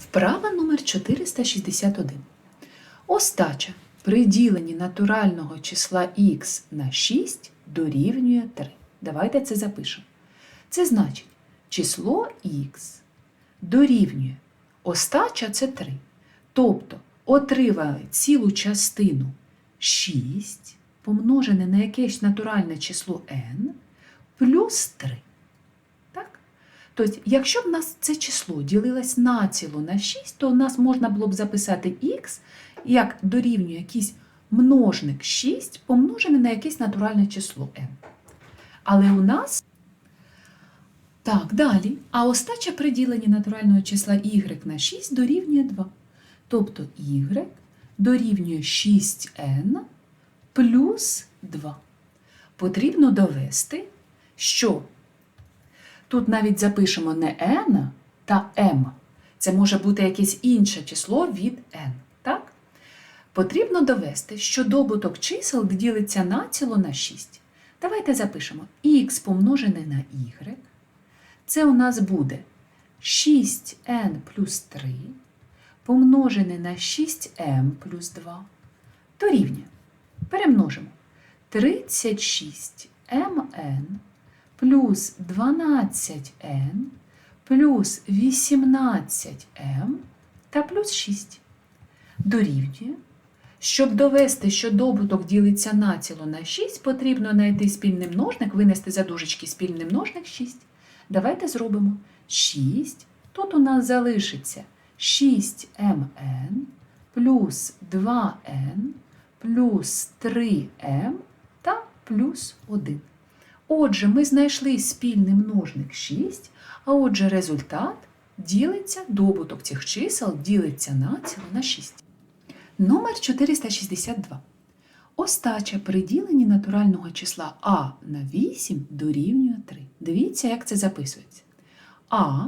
Вправа номер 461. Остача при діленні натурального числа х на 6 дорівнює 3. Давайте це запишемо. Це значить, число х дорівнює остача це 3. Тобто отримали цілу частину 6 помножене на якесь натуральне число n плюс 3. Тобто, якщо б нас це число ділилось націло на 6, то у нас можна було б записати х як дорівнює якийсь множник 6 помножене на якесь натуральне число n. Але у нас так, далі. А остача при діленні натурального числа y на 6 дорівнює 2. Тобто y дорівнює 6n плюс 2. Потрібно довести, що тут навіть запишемо не n та m. Це може бути якесь інше число від n. Так? Потрібно довести, що добуток чисел ділиться націло на 6. Давайте запишемо х помножене на y. Це у нас буде 6n плюс 3 помножене на 6m плюс 2 дорівнює. Перемножимо 36mn плюс 12n плюс 18m та плюс 6 дорівнює. Щоб довести, що добуток ділиться націло на 6, потрібно знайти спільний множник, винести за дужечки спільний множник 6. Давайте зробимо 6. Тут у нас залишиться 6mn плюс 2n плюс 3m та плюс 1. Отже, ми знайшли спільний множник 6, а отже, результат ділиться, добуток цих чисел ділиться націло на 6. Номер 462. Остача при діленні натурального числа а на 8 дорівнює 3. Дивіться, як це записується. А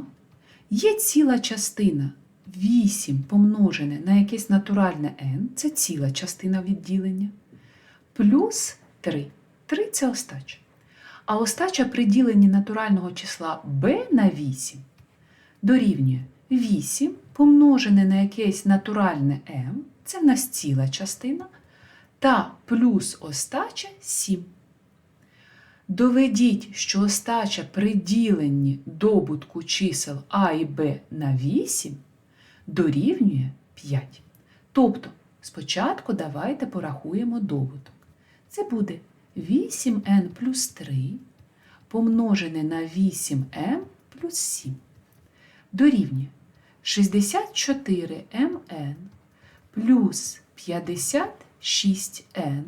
є ціла частина 8 помножене на якесь натуральне n, це ціла частина відділення, плюс 3. 3 це остача. А остача при діленні натурального числа b на 8 дорівнює 8 помножене на якесь натуральне m, це в нас ціла частина, та плюс остача 7. Доведіть, що остача при діленні добутку чисел А і Б на 8 дорівнює 5. Тобто, спочатку давайте порахуємо добуток. Це буде 8n плюс 3 помножене на 8m плюс 7. Дорівнює 64mn плюс 56n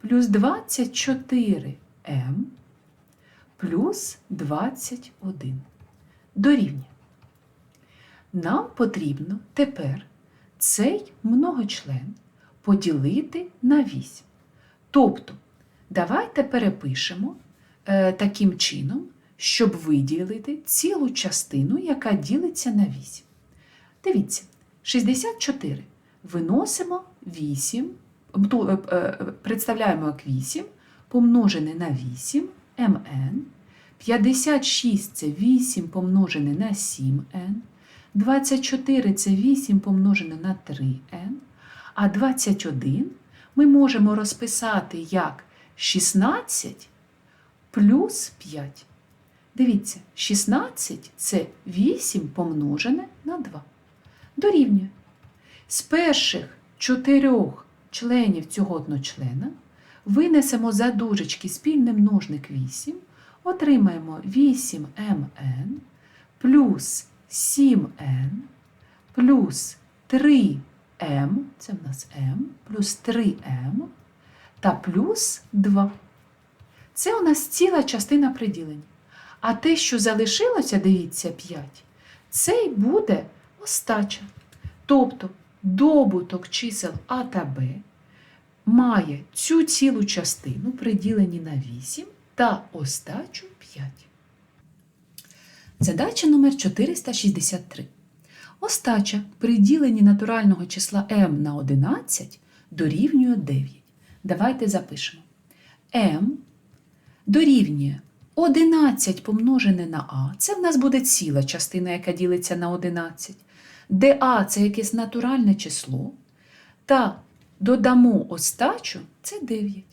плюс 24m плюс 21 дорівнює. Нам потрібно тепер цей многочлен поділити на 8. Тобто, давайте перепишемо е, таким чином, щоб виділити цілу частину, яка ділиться на 8. Дивіться, 64 виносимо 8, ту, е, е, представляємо як 8, помножене на 8 mn, 56 це 8 помножене на 7n, 24 це 8 помножене на 3n, а 21 ми можемо розписати як 16 плюс 5. Дивіться, 16 це 8 помножене на 2. Дорівнює. З перших чотирьох членів цього одночлена винесемо за дужечки спільний множник 8, отримаємо 8mn плюс 7n плюс 3m, це в нас m, плюс 3m та плюс 2. Це у нас ціла частина приділення. А те, що залишилося, дивіться, 5, це й буде остача. Тобто добуток чисел А та Б має цю цілу частину приділені на 8 та остачу 5. Задача номер 463. Остача при діленні натурального числа m на 11 дорівнює 9. Давайте запишемо. m дорівнює 11 помножене на а. Це в нас буде ціла частина, яка ділиться на 11. де А це якесь натуральне число, та додамо остачу це 9.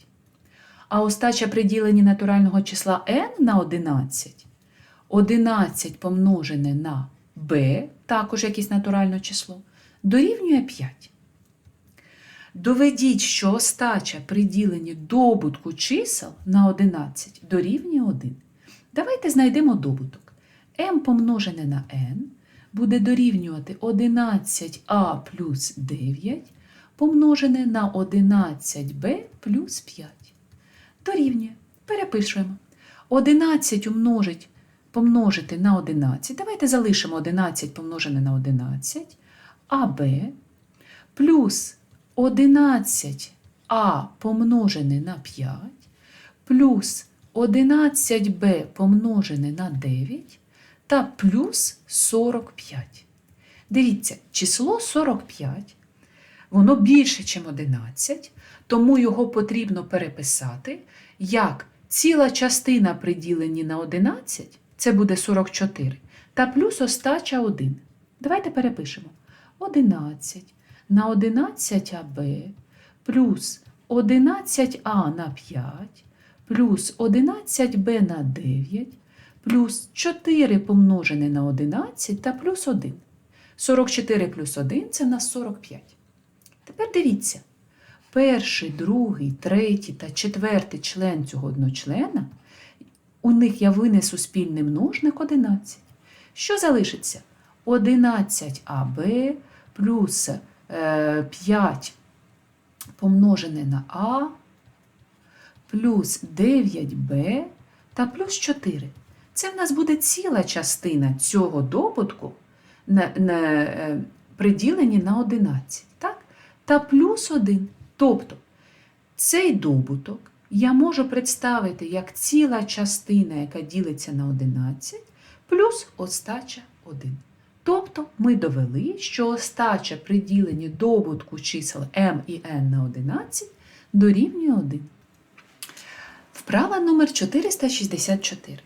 А остача при діленні натурального числа n на 11. 11 помножене на b, також якесь натуральне число, дорівнює 5. Доведіть, що остача при діленні добутку чисел на 11 дорівнює 1. Давайте знайдемо добуток. m помножене на n буде дорівнювати 11a плюс 9 помножене на 11b плюс 5. Дорівнює. Перепишуємо. 11 умножить, помножити на 11. Давайте залишимо 11 помножене на 11, аб плюс 11а помножене на 5, плюс 11b помножене на 9 та плюс 45. Дивіться, число 45, воно більше, ніж 11, тому його потрібно переписати як ціла частина при діленні на 11, це буде 44, та плюс остача 1. Давайте перепишемо. 11 на 11аб плюс 11а на 5 плюс 11b на 9 плюс 4 помножене на 11 та плюс 1. 44 плюс 1 це на 45. Тепер дивіться. Перший, другий, третій та четвертий член цього одночлена, у них я винесу спільний множник 11. Що залишиться? 11аб плюс е, 5 помножене на А плюс 9b та плюс 4. Це в нас буде ціла частина цього добутку на, на, е, приділені на 11. Так? Та плюс 1. Тобто цей добуток я можу представити як ціла частина, яка ділиться на 11, плюс остача 1. Тобто ми довели, що остача при діленні добутку чисел m і n на 11 дорівнює 1. Вправа номер 464.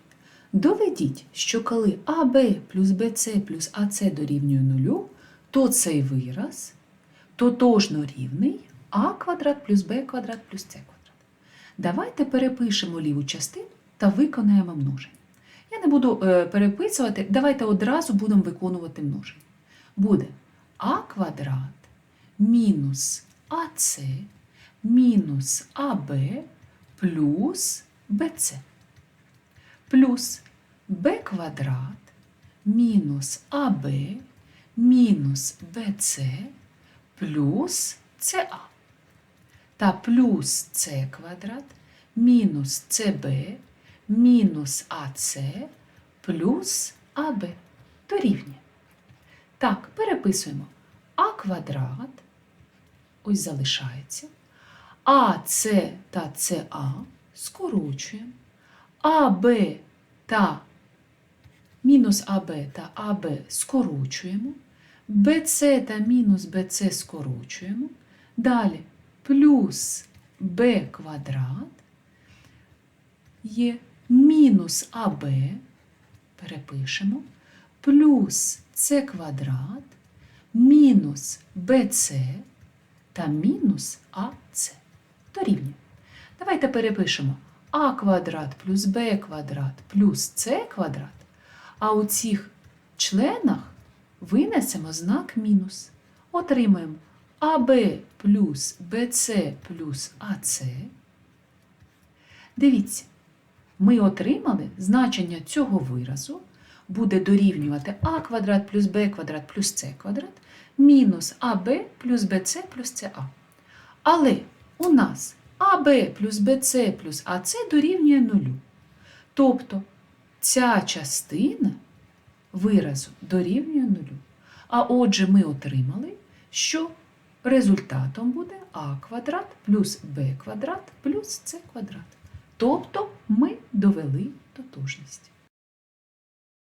Доведіть, що коли АБ плюс БЦ плюс АЦ дорівнює 0, то цей вираз тотожно рівний а квадрат плюс b квадрат плюс c квадрат. Давайте перепишемо ліву частину та виконаємо множення. Я не буду е, переписувати, давайте одразу будемо виконувати множення. Буде а квадрат мінус АС мінус АБ плюс БЦ плюс b квадрат мінус АБ мінус БЦ плюс СА та плюс С квадрат мінус СБ мінус АС плюс АБ дорівнює. Так, переписуємо А квадрат, ось залишається, АС та СА скорочуємо, АБ та мінус АБ та АБ скорочуємо, БЦ та мінус БЦ скорочуємо. Далі плюс b квадрат є мінус АБ, перепишемо, плюс С квадрат, мінус БЦ та мінус АС. Дорівнює. Давайте перепишемо А квадрат плюс Б квадрат плюс С квадрат, а у цих членах винесемо знак мінус. Отримаємо АБ плюс БЦ плюс АС. Дивіться, ми отримали значення цього виразу буде дорівнювати А квадрат плюс Б квадрат плюс С квадрат мінус АБ плюс БЦ плюс СА. Але у нас АБ плюс БЦ плюс АС дорівнює нулю. Тобто ця частина виразу дорівнює нулю. А отже, ми отримали, що результатом буде а квадрат плюс b квадрат плюс c квадрат. Тобто ми довели тотожність.